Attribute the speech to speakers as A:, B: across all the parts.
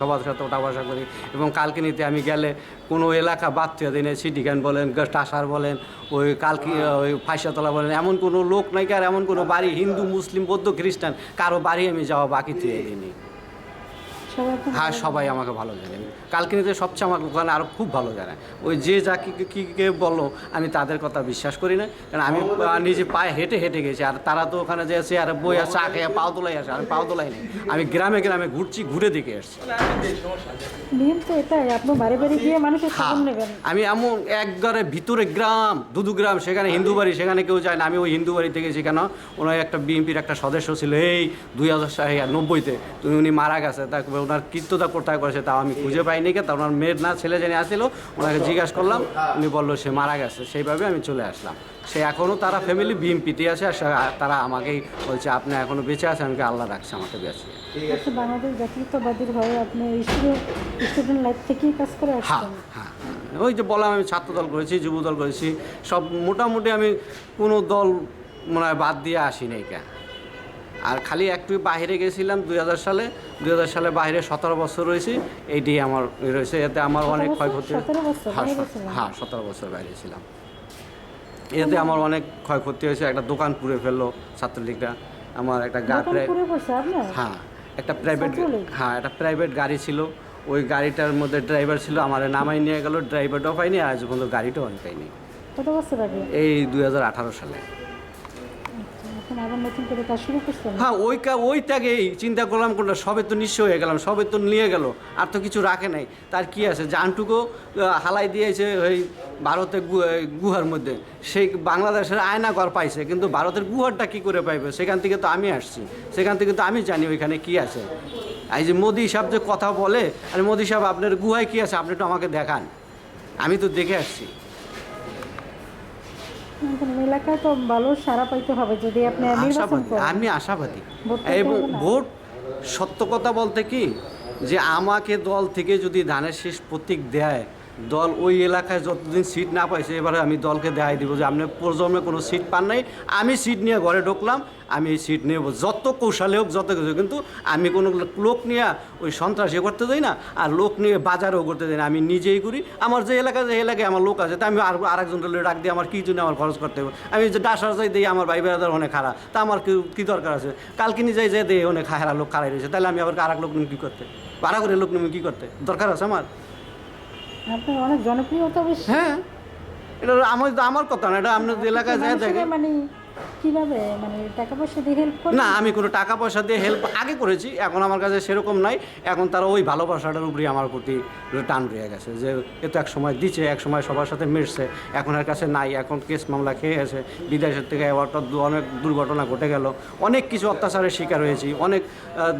A: সবার সাথে ওঠা বসা করি এবং কালকে নিতে আমি গেলে কোনো এলাকা বাদ থেকে দিনে সিটি ক্যান বলেন টাসার বলেন ওই কালকি ওই ফাঁসিয়াতলা বলেন এমন কোনো লোক নাই আর এমন কোনো বাড়ি হিন্দু মুসলিম বৌদ্ধ খ্রিস্টান কারও বাড়ি আমি যাওয়া বাকি থেকে দিইনি। হ্যাঁ সবাই আমাকে ভালো জানে। কালকিনিতে সবচেয়ে আমার ওখানে আরও খুব ভালো জানে। ওই যে যা কি কি বলো আমি তাদের কথা বিশ্বাস করি না। কারণ আমি নিজে পায়ে হেঁটে হেঁটে গেছি আর তারা তো ওখানে যে আছে আর বই আছে চা খেয়ে পাও তোলাই আসে আমি পাও তোলাই নেই। আমি গ্রামে গ্রামে ঘুরছি ঘুরে দেখে এসছি
B: নিয়ম তো এটাই আপনি বাড়ি বাড়ি গিয়ে মানুষের
A: হ্যাঁ,
B: নেবেন।
A: আমি এমন একবারে ভিতরে গ্রাম দুদু গ্রাম সেখানে হিন্দু বাড়ি সেখানে কেউ যায় না। আমি ওই হিন্দু বাড়ি থেকে সেখানে ওনার একটা বিএনপির একটা সদস্য ছিল এই দুই হাজার নব্বইতে তুমি উনি মারা গেছে তারপরে ওনার কীর্ততা কোথায় করেছে তাও আমি খুঁজে পাইনি কে তা ওনার মেয়ের না ছেলে জেনে আসছিল ওনাকে জিজ্ঞাসা করলাম উনি বলল সে মারা গেছে সেইভাবে আমি চলে আসলাম। সে এখনও তারা ফ্যামিলি বিএনপিতে আছে আর তারা আমাকেই বলছে আপনি এখনও বেঁচে আছে আমাকে আল্লাহ রাখছে আমাকে বেঁচে?
B: আচ্ছা বাংলাদেশ জাতীয়তাবাদীর হয়ে আপনি স্টুডেন্ট স্টুডেন্ট লাইফ থেকেই কাজ করে
A: হ্যাঁ
B: আসছেন।
A: ওই যে বললাম আমি ছাত্রদল করেছি যুবদল করেছি সব মোটামুটি আমি কোনো দল মনে হয় বাদ দিয়ে আসি নাই কেন আর খালি একটু বাইরে গেছিলাম দুই হাজার সালে। দুই হাজার সালে বাইরে সতেরো বছর রয়েছি। এইটি আমার ই রয়েছে এতে আমার অনেক ক্ষয়ক্ষতি।
B: 17
A: হ্যাঁ? হ্যাঁ সতেরো বছর বাইরে ছিলাম। এতে আমার অনেক ক্ষয়ক্ষতি হয়েছে। একটা দোকান পুড়ে ফেলল ছাত্রলীগরা আমার একটা গা
B: দোকান করে বসে আপনার?
A: হ্যাঁ একটা প্রাইভেট হ্যাঁ একটা প্রাইভেট গাড়ি ছিল। ওই গাড়িটার মধ্যে ড্রাইভার ছিল আমার নামাই নিয়ে গেল ড্রাইভারটাও পাইনি আর আজ পর্যন্ত গাড়িটাও আমি পাইনি। এই দুই হাজার আঠারো সালে। হ্যাঁ ওই কা ওইটাকেই চিন্তা করলাম কোনটা, সবে তো নিঃস্ব হয়ে গেলাম, সবে তো নিয়ে গেল, আর তো কিছু রাখে নাই। তার কি আছে? জানটুকু হালাই দিয়েছে ওই ভারতে গুহার মধ্যে। সেই বাংলাদেশের আয়না ঘর পাইছে, কিন্তু ভারতের গুহারটা কি করে পাইবে? সেখান থেকে তো আমি আসছি। সেখান থেকে তো আমি জানি ওইখানে কি আছে। এই যে মোদি সাহেব যে কথা বলে, আর মোদি সাহেব, আপনার গুহায় কি আছে? আপনি তো আমাকে দেখান। আমি তো দেখে আসছি।
B: এলাকায় তো ভালো সারা পাইতে হবে যদি আপনি
A: আশাবাদী
B: করেন।
A: আমি আশাবাদী। এবং ভোট সত্য কথা বলতে কি? যে আমাকে দল থেকে যদি ধানের শেষ প্রতীক দেয় দল ওই এলাকায় যতদিন সিট না পাইছে, এবারে আমি দলকে দেখাই দিব যে আপনি প্রজন্মে কোনো সিট পান নাই। আমি সিট নিয়ে ঘরে ঢুকলাম, আমি এই সিট নেব। যত কৌশলে হোক, যত কিছু কিন্তু আমি কোনো লোক নিয়ে ওই সন্ত্রাসী করতে যাই না, আর লোক নিয়ে বাজারও করতে যাই না। আমি নিজেই করি। আমার যে এলাকায় যে এলাকায় আমার লোক আছে, তা আমি আর আরেকজন ডাক দিয়ে আমার কী জন্য আমার খরচ করতে হবে? আমি যে ডাসার যাই দিই, আমার ভাই বেড়াদার অনেক খারাপ। তা আমার কি, কী দরকার আছে? কালকে নিজেই যাই দিই, অনেক খারা লোক খারাই রয়েছে। তাহলে আমি আবার আরেক লোক নিয়ে কী করতে? ভাড়া করে লোক নিয়ে কী করতে? দরকার আছে আমার?
B: আপনার অনেক জনপ্রিয়তা বেশি
A: হ্যাঁ এটা আমার আমার কথা না এটা আপনার এলাকায় যায় দেখে।
B: মানে কীভাবে? মানে টাকা পয়সা দিয়ে হেল্প
A: না, আমি কোনো টাকা পয়সা দিয়ে হেল্প আগে করেছি, এখন আমার কাছে সেরকম নাই। এখন তারা ওই ভালোবাসাটার উপরেই আমার প্রতি টান রয়ে গেছে যে, এ তো এক সময় দিচ্ছে এক সময় সবার সাথে মিশছে, এখন আর কাছে নাই, এখন কেস মামলা খেয়ে আছে বিদেশের থেকে অর্থাৎ অনেক দুর্ঘটনা ঘটে গেল, অনেক কিছু অত্যাচারের শিকার হয়েছি, অনেক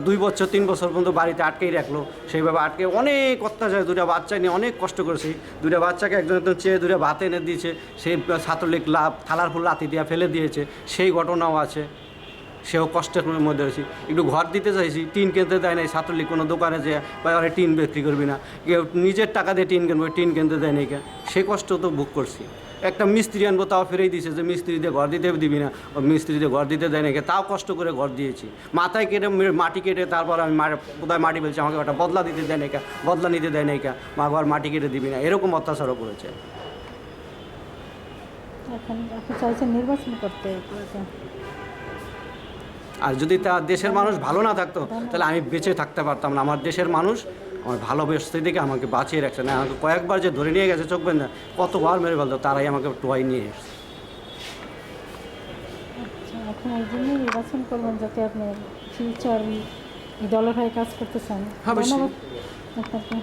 A: দুই বছর, তিন বছর পর্যন্ত বাড়িতে আটকেই রাখল, সেইভাবে আটকে অনেক অত্যাচার দুটা বাচ্চা নিয়ে অনেক কষ্ট করেছি দুটা বাচ্চাকে একজন একজন চেয়ে দুটা ভাত এনে দিয়েছে, সেই ছাত্রলীগ লাভ থালার ফুল লাথি দিয়ে ফেলে দিয়েছে সেই ঘটনাও আছে। সেও কষ্টের মধ্যে রয়েছি। একটু ঘর দিতে চাইছি, টিন কিনতে দেয় নাই, ছাত্রলীগ কোনো দোকানে যে আরে টিন বিক্রি করবি না। কেউ নিজের টাকা দিয়ে টিন কিনবে, টিন কিনতে দেয় না কে সেই কষ্ট তো ভোগ করছি। একটা মিস্ত্রি আনব, তাও ফিরেই দিয়েছে যে, মিস্ত্রি দিয়ে ঘর দিতে দিবি না। ও মিস্ত্রি দিয়ে ঘর দিতে দেয় না কে তাও কষ্ট করে ঘর দিয়েছি। মাথায় কেটে মাটি কেটে তারপর আমি কোথায় মাটি বলছি, আমাকে একটা বদলা দিতে দেয় না কে বদলা নিতে দেয় না কে মা, ঘর মাটি কেটে দিবি না। এরকম অত্যাচারও করেছে।
B: এখন চাইছেন নির্বাচন করতে
A: আর যদি তা দেশের মানুষ ভালো না থাকতো তাহলে আমি বেঁচে থাকতে পারতাম না। আমার দেশের মানুষ আমার ভালোবেসতে দেখে আমাকে বাঁচিয়ে রাখছে না। আমাকে কয়েকবার যে ধরে নিয়ে গেছে চোখ বেঁধে কতবার মেরে ফেলতো তারাই আমাকে টোয়াই নিয়ে এসছে।
B: আচ্ছা, এখন এই জন্যই নির্বাচন করবেন যাতে আপনি ফিউচার দলের হয়ে কাজ করতে চান।
A: হ্যাঁ,
B: ধন্যবাদ আপনাকে।